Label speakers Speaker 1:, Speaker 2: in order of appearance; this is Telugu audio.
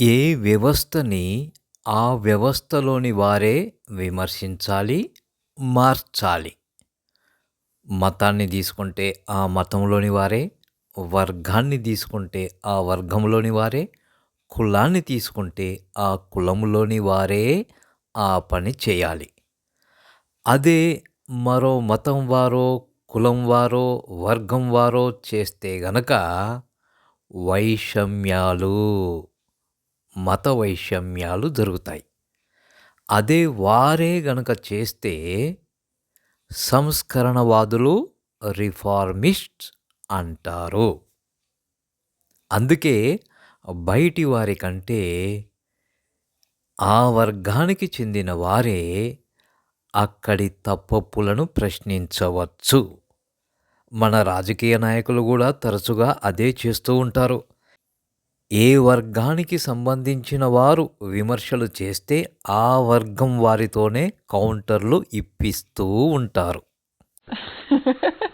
Speaker 1: ఏ వ్యవస్థని ఆ వ్యవస్థలోని వారే విమర్శించాలి, మార్చాలి. మతాన్ని తీసుకుంటే ఆ మతంలోని వారే, వర్గాన్ని తీసుకుంటే ఆ వర్గంలోని వారే, కులాన్ని తీసుకుంటే ఆ కులంలోని వారే ఆ పని చేయాలి. అదే మరో మతం వారో, కులం వారో, వర్గం వారో చేస్తే గనక వైషమ్యాలు, మత వైషమ్యాలు జరుగుతాయి. అదే వారే గనక చేస్తే సంస్కరణవాదులు, రిఫార్మిస్ట్ అంటారు. అందుకే బయటి వారి కంటే ఆ వర్గానికి చెందిన వారే అక్కడి తప్పప్పులను ప్రశ్నించవచ్చు. మన రాజకీయ నాయకులు కూడా తరచుగా అదే చేస్తూ ఉంటారు. ఏ వర్గానికి సంబంధించిన వారు విమర్శలు చేస్తే ఆ వర్గం వారితోనే కౌంటర్లు ఇప్పిస్తూ ఉంటారు.